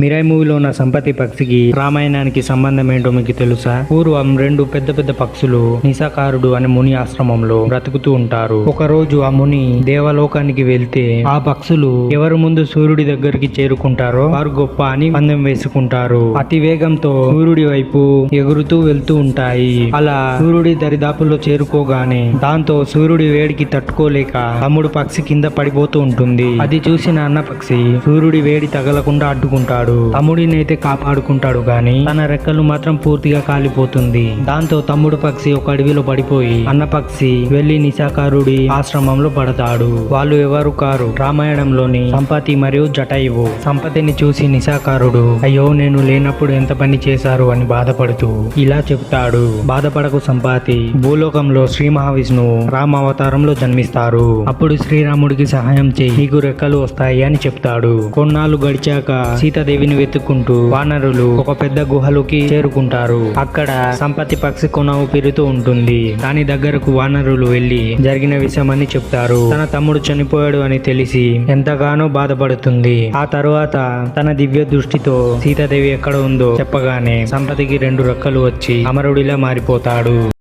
Mirai మూవీలో ఉన్న సంపతి పక్షికి రామాయణానికి సంబంధం ఏంటో మీకు తెలుసా? పూర్వం రెండు పెద్ద పెద్ద పక్షులు నిశాకారుడు అనే ముని ఆశ్రమంలో బ్రతుకుతూ ఉంటారు. ఒక రోజు ఆ ముని దేవలోకానికి వెళ్తే ఆ పక్షులు ఎవరు ముందు సూర్యుడి దగ్గరికి చేరుకుంటారో వారు గొప్ప అని పందెం వేసుకుంటారు. అతి వేగంతో సూర్యుడి వైపు ఎగురుతూ వెళ్తూ ఉంటాయి. అలా సూర్యుడి దరిదాపుల్లో చేరుకోగానే దాంతో సూర్యుడి వేడికి తట్టుకోలేక తమ్ముడు పక్షి కింద పడిపోతూ ఉంటుంది. అది చూసిన అన్న పక్షి సూర్యుడి వేడి తగలకుండా అడ్డుకుంటాడు. తమ్ముడిని అయితే కాపాడుకుంటాడు గాని తన రెక్కలు మాత్రం పూర్తిగా కాలిపోతుంది. దాంతో తమ్ముడు పక్షి ఒక అడవిలో పడిపోయి అన్న పక్షి వెళ్ళి నిశాకారుడి ఆశ్రమంలో పడతాడు. వాళ్ళు ఎవరు కారు? రామాయణంలోని సంపతి మరియు జటాయువు సంపతిని చూసి నిశాకారుడు అయ్యో నేను లేనప్పుడు ఎంత పని చేశారు అని బాధపడుతూ ఇలా చెప్తాడు. బాధపడకు సంపాతి. భూలోకంలో శ్రీ మహావిష్ణువు రామ అవతారంలో జన్మిస్తారు. అప్పుడు శ్రీరాముడికి సహాయం చేయి. నీకు రెక్కలు వస్తాయి అని చెప్తాడు. కొన్నాళ్ళు గడిచాక దేవిని వెతుక్కుంటూ వానరులు ఒక పెద్ద గుహలోకి చేరుకుంటారు. అక్కడ సంపతి పక్షి కొన ఊపిరితూ ఉంటుంది. దాని దగ్గరకు వానరులు వెళ్ళి జరిగిన విషయం అని చెప్తారు. తన తమ్ముడు చనిపోయాడు అని తెలిసి ఎంతగానో బాధపడుతుంది. ఆ తరువాత తన దివ్య దృష్టితో సీతాదేవి ఎక్కడ ఉందో చెప్పగానే సంపతికి రెండు రెక్కలు వచ్చి అమరుడిలా మారిపోతాడు.